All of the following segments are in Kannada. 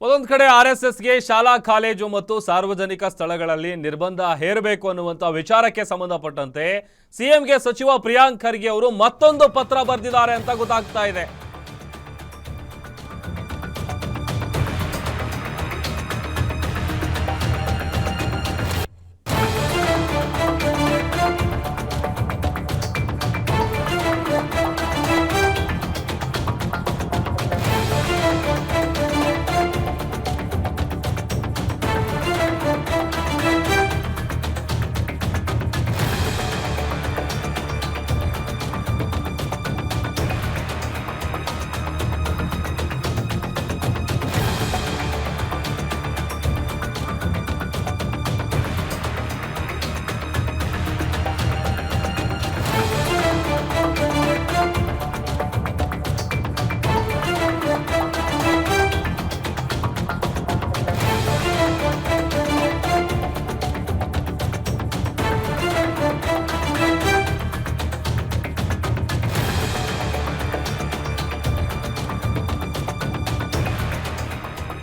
ಒಂದೊಂದು ಕಡೆ ಆರ್ ಎಸ್ ಎಸ್ಗೆ ಶಾಲಾ, ಕಾಲೇಜು ಮತ್ತು ಸಾರ್ವಜನಿಕ ಸ್ಥಳಗಳಲ್ಲಿ ನಿರ್ಬಂಧ ಹೇರಬೇಕು ಅನ್ನುವಂಥ ವಿಚಾರಕ್ಕೆ ಸಂಬಂಧಪಟ್ಟಂತೆ ಸಿಎಂಗೆ ಸಚಿವ ಪ್ರಿಯಾಂಕ್ ಖರ್ಗೆ ಅವರು ಮತ್ತೊಂದು ಪತ್ರ ಬರೆದಿದ್ದಾರೆ ಅಂತ ಗೊತ್ತಾಗ್ತಾ ಇದೆ.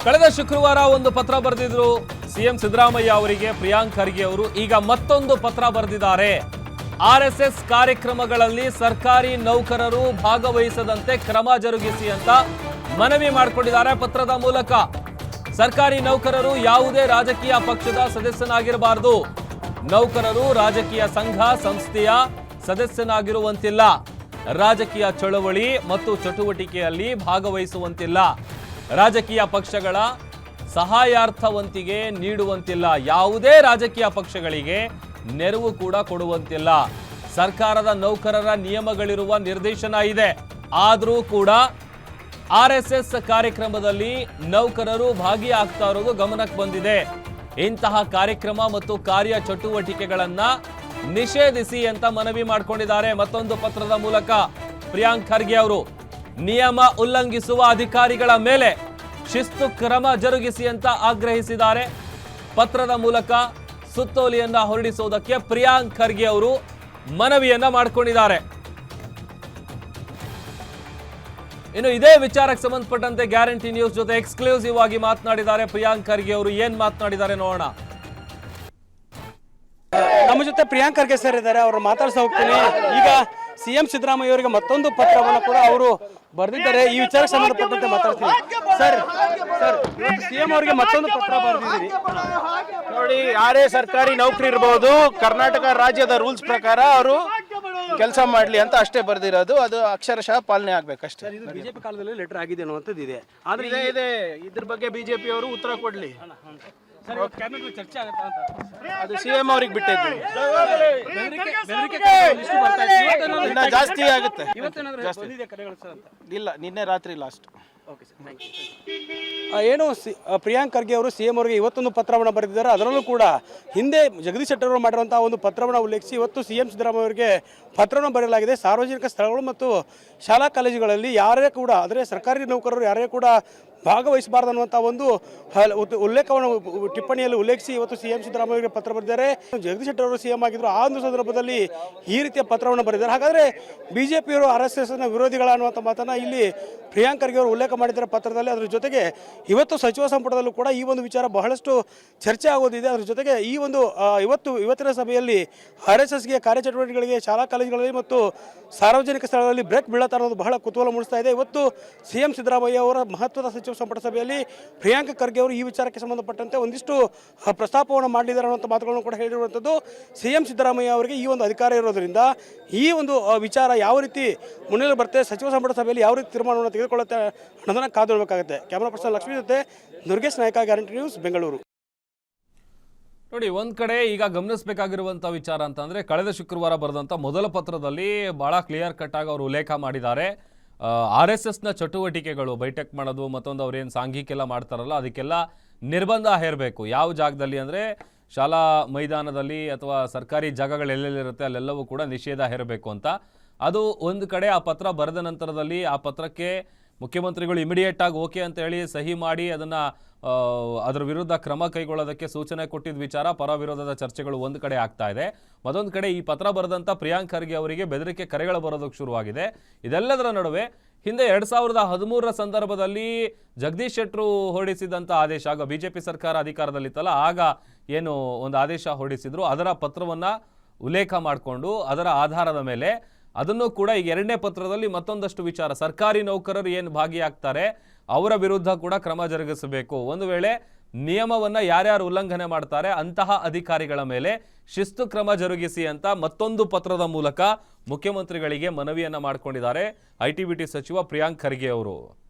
ಕಳೆದ ಶುಕ್ರವಾರ ಒಂದು ಪತ್ರ ಬರೆದಿದ್ರು ಸಿಎಂ ಸಿದ್ದರಾಮಯ್ಯ ಅವರಿಗೆ, ಪ್ರಿಯಾಂಕ್ ಖರ್ಗೆ ಅವರು. ಈಗ ಮತ್ತೊಂದು ಪತ್ರ ಬರೆದಿದ್ದಾರೆ. ಆರ್ ಕಾರ್ಯಕ್ರಮಗಳಲ್ಲಿ ಸರ್ಕಾರಿ ನೌಕರರು ಭಾಗವಹಿಸದಂತೆ ಕ್ರಮ ಜರುಗಿಸಿ ಅಂತ ಮನವಿ ಮಾಡಿಕೊಂಡಿದ್ದಾರೆ ಪತ್ರದ ಮೂಲಕ. ಸರ್ಕಾರಿ ನೌಕರರು ಯಾವುದೇ ರಾಜಕೀಯ ಪಕ್ಷದ ಸದಸ್ಯನಾಗಿರಬಾರದು. ನೌಕರರು ರಾಜಕೀಯ ಸಂಘ, ಸಂಸ್ಥೆಯ ಸದಸ್ಯನಾಗಿರುವಂತಿಲ್ಲ. ರಾಜಕೀಯ ಚಳವಳಿ ಮತ್ತು ಚಟುವಟಿಕೆಯಲ್ಲಿ ಭಾಗವಹಿಸುವಂತಿಲ್ಲ. ರಾಜಕೀಯ ಪಕ್ಷಗಳ ಸಹಾಯಾರ್ಥವಂತಿಗೆ ನೀಡುವಂತಿಲ್ಲ. ಯಾವುದೇ ರಾಜಕೀಯ ಪಕ್ಷಗಳಿಗೆ ನೆರವು ಕೂಡ ಕೊಡುವಂತಿಲ್ಲ. ಸರ್ಕಾರದ ನೌಕರರ ನಿಯಮಗಳಿರುವ ನಿರ್ದೇಶನ ಇದೆ. ಆದರೂ ಕೂಡ ಆರ್ ಎಸ್ ಎಸ್ ಕಾರ್ಯಕ್ರಮದಲ್ಲಿ ನೌಕರರು ಭಾಗಿಯಾಗ್ತಾ ಇರೋದು ಗಮನಕ್ಕೆ ಬಂದಿದೆ. ಇಂತಹ ಕಾರ್ಯಕ್ರಮ ಮತ್ತು ಕಾರ್ಯ ಚಟುವಟಿಕೆಗಳನ್ನ ನಿಷೇಧಿಸಿ ಅಂತ ಮನವಿ ಮಾಡಿಕೊಂಡಿದ್ದಾರೆ ಮತ್ತೊಂದು ಪತ್ರದ ಮೂಲಕ. ಪ್ರಿಯಾಂಕ್ ಖರ್ಗೆ ಅವರು ನಿಯಮ ಉಲ್ಲಂಘಿಸುವ ಅಧಿಕಾರಿಗಳ ಮೇಲೆ ಶಿಸ್ತು ಕ್ರಮ ಜರುಗಿಸಿ ಅಂತ ಆಗ್ರಹಿಸಿದ್ದಾರೆ. ಪತ್ರದ ಮೂಲಕ ಸುತ್ತೋಲೆಯನ್ನ ಹೊರಡಿಸುವುದಕ್ಕೆ ಪ್ರಿಯಾಂಕ್ ಖರ್ಗೆ ಅವರು ಮನವಿಯನ್ನ ಮಾಡಿಕೊಂಡಿದ್ದಾರೆ. ಇನ್ನು ಇದೇ ವಿಚಾರಕ್ಕೆ ಸಂಬಂಧಪಟ್ಟಂತೆ ಗ್ಯಾರಂಟಿ ನ್ಯೂಸ್ ಜೊತೆ ಎಕ್ಸ್ಕ್ಲೂಸಿವ್ ಆಗಿ ಮಾತನಾಡಿದ್ದಾರೆ ಪ್ರಿಯಾಂಕ್ ಖರ್ಗೆ ಅವರು. ಏನ್ ಮಾತನಾಡಿದ್ದಾರೆ ನೋಡೋಣ. ನಮ್ಮ ಜೊತೆ ಪ್ರಿಯಾಂಕ್ ಖರ್ಗೆ ಸರ್ ಇದ್ದಾರೆ. ಅವರು ಮಾತಾಡ್ತಾ ಹೋಗ್ತೀನಿ ಈಗ ಸಿ ಎಂ ಸಿದ್ದರಾಮಯ್ಯ ಅವರಿಗೆ ಮತ್ತೊಂದು ಪತ್ರವನ್ನು ಕೂಡ ಅವರು ಬರೆದಿದ್ದಾರೆ. ಈ ವಿಚಾರಕ್ಕೆ ಸಂಬಂಧಪಟ್ಟಂತೆ ಮಾತಾಡ್ತೀನಿ. ಸರ್ ಸರ್ ಸಿ ಎಂ ಅವರಿಗೆ ಮತ್ತೊಂದು ಪತ್ರ ಬರೆದಿದ್ದೀರಿ ನೋಡಿ ಯಾರೇ ಸರ್ಕಾರಿ ನೌಕರಿ ಇರಬಹುದು ಕರ್ನಾಟಕ ರಾಜ್ಯದ ರೂಲ್ಸ್ ಪ್ರಕಾರ ಅವರು ಕೆಲಸ ಮಾಡಲಿ ಅಂತ ಅಷ್ಟೇ ಬರೆದಿರೋದು. ಅದು ಅಕ್ಷರಶಃ ಪಾಲನೆ ಆಗ್ಬೇಕಷ್ಟೇ. ಇದು ಬಿಜೆಪಿ ಕಾಲದಲ್ಲಿ ಲೆಟರ್ ಆಗಿದೆ ಅನ್ನುವಂಥದ್ದು ಇದೆ ಆದ್ರೆ ಇದೆ ಇದೆ. ಇದ್ರ ಬಗ್ಗೆ ಬಿಜೆಪಿ ಅವರು ಉತ್ತರ ಕೊಡ್ಲಿ. ಚರ್ಚೆ ಆಗುತ್ತಾ ಅಂತ. ಅದು ಸಿ ಎಂ ಅವ್ರಿಗೆ ಬಿಟ್ಟಿದ್ವಿ ಇನ್ನ ಜಾಸ್ತಿ ಆಗುತ್ತೆ. ಇವತ್ತೇನಾದ್ರು ಬಂದಿದೆ ಕರೆಗಳು ಸರ್ ಅಂತ? ಇಲ್ಲ ನಿನ್ನೆ ರಾತ್ರಿ last okay sir thank you ಏನು ಸಿ ಆ, ಪ್ರಿಯಾಂಕ್ ಖರ್ಗೆ ಅವರು ಸಿ ಎಂ ಅವರಿಗೆ ಇವತ್ತೊಂದು ಪತ್ರವನ್ನು ಬರೆದಿದ್ದಾರೆ. ಅದರಲ್ಲೂ ಕೂಡ ಹಿಂದೆ ಜಗದೀಶ್ ಶೆಟ್ಟರ್ ಅವರು ಮಾಡಿರುವಂತಹ ಒಂದು ಪತ್ರವನ್ನು ಉಲ್ಲೇಖಿಸಿ ಇವತ್ತು ಸಿ ಎಂ ಸಿದ್ದರಾಮಯ್ಯ ಅವರಿಗೆ ಪತ್ರವನ್ನು ಬರೆಯಲಾಗಿದೆ. ಸಾರ್ವಜನಿಕ ಸ್ಥಳಗಳು ಮತ್ತು ಶಾಲಾ ಕಾಲೇಜುಗಳಲ್ಲಿ ಯಾರೇ ಕೂಡ ಅಂದರೆ ಸರ್ಕಾರಿ ನೌಕರರು ಯಾರೇ ಕೂಡ ಭಾಗವಹಿಸಬಾರ್ದು ಅನ್ನುವಂಥ ಒಂದು ಉಲ್ಲೇಖವನ್ನು ಟಿಪ್ಪಣಿಯಲ್ಲಿ ಉಲ್ಲೇಖಿಸಿ ಇವತ್ತು ಸಿ ಎಂ ಸಿದ್ದರಾಮಯ್ಯ ಪತ್ರ ಬರೆದಿದ್ದಾರೆ. ಜಗದೀಶ್ ಶೆಟ್ಟರ್ ಅವರು ಸಿಎಂ ಆಗಿದ್ರು. ಆ ಒಂದು ಸಂದರ್ಭದಲ್ಲಿ ಈ ರೀತಿಯ ಪತ್ರವನ್ನು ಬರೆದಿದ್ದಾರೆ. ಹಾಗಾದರೆ ಬಿ ಜೆ ಪಿಯವರು ಆರ್ ಎಸ್ ಎಸ್ನ ವಿರೋಧಿಗಳ ಅನ್ನುವಂಥ ಮಾತನ್ನು ಇಲ್ಲಿ ಪ್ರಿಯಾಂಕ್ ಖರ್ಗೆ ಅವರು ಉಲ್ಲೇಖ ಮಾಡಿದ್ದಾರೆ ಪತ್ರದಲ್ಲಿ. ಅದರ ಜೊತೆಗೆ ಇವತ್ತು ಸಚಿವ ಸಂಪುಟದಲ್ಲೂ ಕೂಡ ಈ ಒಂದು ವಿಚಾರ ಬಹಳಷ್ಟು ಚರ್ಚೆ ಆಗೋದಿದೆ. ಅದರ ಜೊತೆಗೆ ಈ ಒಂದು ಇವತ್ತು ಇವತ್ತಿನ ಸಭೆಯಲ್ಲಿ ಆರ್ ಎಸ್ ಎಸ್ಗೆ ಕಾರ್ಯಚಟುವಟಿಕೆಗಳಿಗೆ, ಶಾಲಾ ಕಾಲೇಜುಗಳಲ್ಲಿ ಮತ್ತು ಸಾರ್ವಜನಿಕ ಸ್ಥಳಗಳಲ್ಲಿ ಬ್ರೇಕ್ ಬೀಳತಾ ಇರೋದು ಬಹಳ ಕುತೂಹಲ ಮೂಡಿಸ್ತಾ ಇದೆ. ಇವತ್ತು ಸಿ ಎಂ ಸಿದ್ದರಾಮಯ್ಯ ಅವರ ಮಹತ್ವದ ಸಚಿವ ಸಂಪುಟ ಸಭೆಯಲ್ಲಿ ಪ್ರಿಯಾಂಕ ಖರ್ಗೆ ಅವರು ಈ ವಿಚಾರಕ್ಕೆ ಸಂಬಂಧಪಟ್ಟಂತೆ ಒಂದಿಷ್ಟು ಪ್ರಸ್ತಾಪವನ್ನು ಮಾಡಿದ್ದಾರೆ ಅನ್ನೋಂಥ ಮಾತುಗಳನ್ನು ಕೂಡ ಹೇಳಿರುವಂಥದ್ದು ಸಿ ಎಂ ಸಿದ್ದರಾಮಯ್ಯ ಅವರಿಗೆ ಈ ಒಂದು ಅಧಿಕಾರ ಇರೋದ್ರಿಂದ ಈ ಒಂದು ವಿಚಾರ ಯಾವ ರೀತಿ ಮುನ್ನೆಲೆ ಬರುತ್ತೆ, ಸಚಿವ ಸಂಪುಟ ಸಭೆಯಲ್ಲಿ ಯಾವ ರೀತಿ ತೀರ್ಮಾನವನ್ನು ತೆಗೆದುಕೊಳ್ಳುತ್ತೆ ಅನ್ನೋದನ್ನು ಕಾದು ನೋಡಬೇಕಾಗುತ್ತೆ ಕ್ಯಾಮರಾ ಪರ್ಸನ್ ಲಕ್ಷ್ಮೀ ಜೊತೆ ದುರ್ಗೇಶ್ ನಾಯಕ, ಗ್ಯಾರಂಟಿ ನ್ಯೂಸ್, ಬೆಂಗಳೂರು. ನೋಡಿ, ಒಂದು ಕಡೆ ಈಗ ಗಮನಿಸಬೇಕಾಗಿರುವಂಥ ವಿಚಾರ ಅಂತಂದರೆ, ಕಳೆದ ಶುಕ್ರವಾರ ಬರೆದಂಥ ಮೊದಲ ಪತ್ರದಲ್ಲಿ ಭಾಳ ಕ್ಲಿಯರ್ ಕಟ್ ಆಗಿ ಅವರು ಉಲ್ಲೇಖ ಮಾಡಿದ್ದಾರೆ. ಆರ್ ಎಸ್ ಎಸ್ನ ಚಟುವಟಿಕೆಗಳು ಬೈಟೆಕ್ ಮಾಡೋದು ಮತ್ತೊಂದು ಅವ್ರೇನು ಸಾಂಘಿಕೆಲ್ಲ ಮಾಡ್ತಾರಲ್ಲ, ಅದಕ್ಕೆಲ್ಲ ನಿರ್ಬಂಧ ಹೇರಬೇಕು. ಯಾವ ಜಾಗದಲ್ಲಿ ಅಂದರೆ ಶಾಲಾ ಮೈದಾನದಲ್ಲಿ ಅಥವಾ ಸರ್ಕಾರಿ ಜಾಗಗಳು ಎಲ್ಲೆಲ್ಲಿರುತ್ತೆ ಅಲ್ಲೆಲ್ಲವೂ ಕೂಡ ನಿಷೇಧ ಹೇರಬೇಕು ಅಂತ. ಅದು ಒಂದು ಕಡೆ ಆ ಪತ್ರ ಬರೆದ ನಂತರದಲ್ಲಿ ಆ ಪತ್ರಕ್ಕೆ ಮುಖ್ಯಮಂತ್ರಿಗಳು ಇಮಿಡಿಯೇಟ್ ಆಗಿ ಓಕೆ ಅಂತ ಹೇಳಿ ಸಹಿ ಮಾಡಿ ಅದನ್ನ ಅದರ ವಿರುದ್ಧ ಕ್ರಮ ಕೈಗೊಳ್ಳೋದಕ್ಕೆ ಸೂಚನೆ ಕೊಟ್ಟಿದ್ದ ವಿಚಾರ, ಪರ ವಿರೋಧದ ಚರ್ಚೆಗಳು ಒಂದು ಕಡೆ ಆಗ್ತಾ ಇದೆ. ಮತ್ತೊಂದು ಕಡೆ ಈ ಪತ್ರ ಬರೆದಂತ ಪ್ರಿಯಾಂಕ್ ಖರ್ಗೆ ಅವರಿಗೆ ಬೆದರಿಕೆ ಕರೆಗಳು ಬರೋದಕ್ಕೆ ಶುರುವಾಗಿದೆ. ಇದೆಲ್ಲದರ ನಡುವೆ ಹಿಂದೆ ಎರಡ್ ಸಾವಿರದ ಹದಿಮೂರರ ಸಂದರ್ಭದಲ್ಲಿ ಜಗದೀಶ್ ಶೆಟ್ಟರು ಹೊರಡಿಸಿದಂಥ ಆದೇಶ, ಆಗ ಬಿಜೆಪಿ ಸರ್ಕಾರ ಅಧಿಕಾರದಲ್ಲಿತ್ತಲ್ಲ, ಆಗ ಏನು ಒಂದು ಆದೇಶ ಹೊರಡಿಸಿದ್ರು, ಅದರ ಪತ್ರವನ್ನ ಉಲ್ಲೇಖ ಮಾಡಿಕೊಂಡು ಅದರ ಆಧಾರದ ಮೇಲೆ ಅದನ್ನು ಕೂಡ ಈಗ ಎರಡನೇ ಪತ್ರದಲ್ಲಿ ಮತ್ತೊಂದಷ್ಟು ವಿಚಾರ. ಸರ್ಕಾರಿ ನೌಕರರು ಏನು ಭಾಗಿಯಾಗ್ತಾರೆ, ಅವರ ವಿರುದ್ಧ ಕೂಡ ಕ್ರಮ ಜರುಗಿಸಬೇಕು. ಒಂದು ವೇಳೆ ನಿಯಮವನ್ನು ಯಾರ್ಯಾರು ಉಲ್ಲಂಘನೆ ಮಾಡ್ತಾರೆ, ಅಂತಹ ಅಧಿಕಾರಿಗಳ ಮೇಲೆ ಶಿಸ್ತು ಕ್ರಮ ಜರುಗಿಸಿ ಅಂತ ಮತ್ತೊಂದು ಪತ್ರದ ಮೂಲಕ ಮುಖ್ಯಮಂತ್ರಿಗಳಿಗೆ ಮನವಿಯನ್ನು ಮಾಡಿಕೊಂಡಿದ್ದಾರೆ. ಐ ಸಚಿವ ಪ್ರಿಯಾಂಕ್ ಖರ್ಗೆ ಅವರು.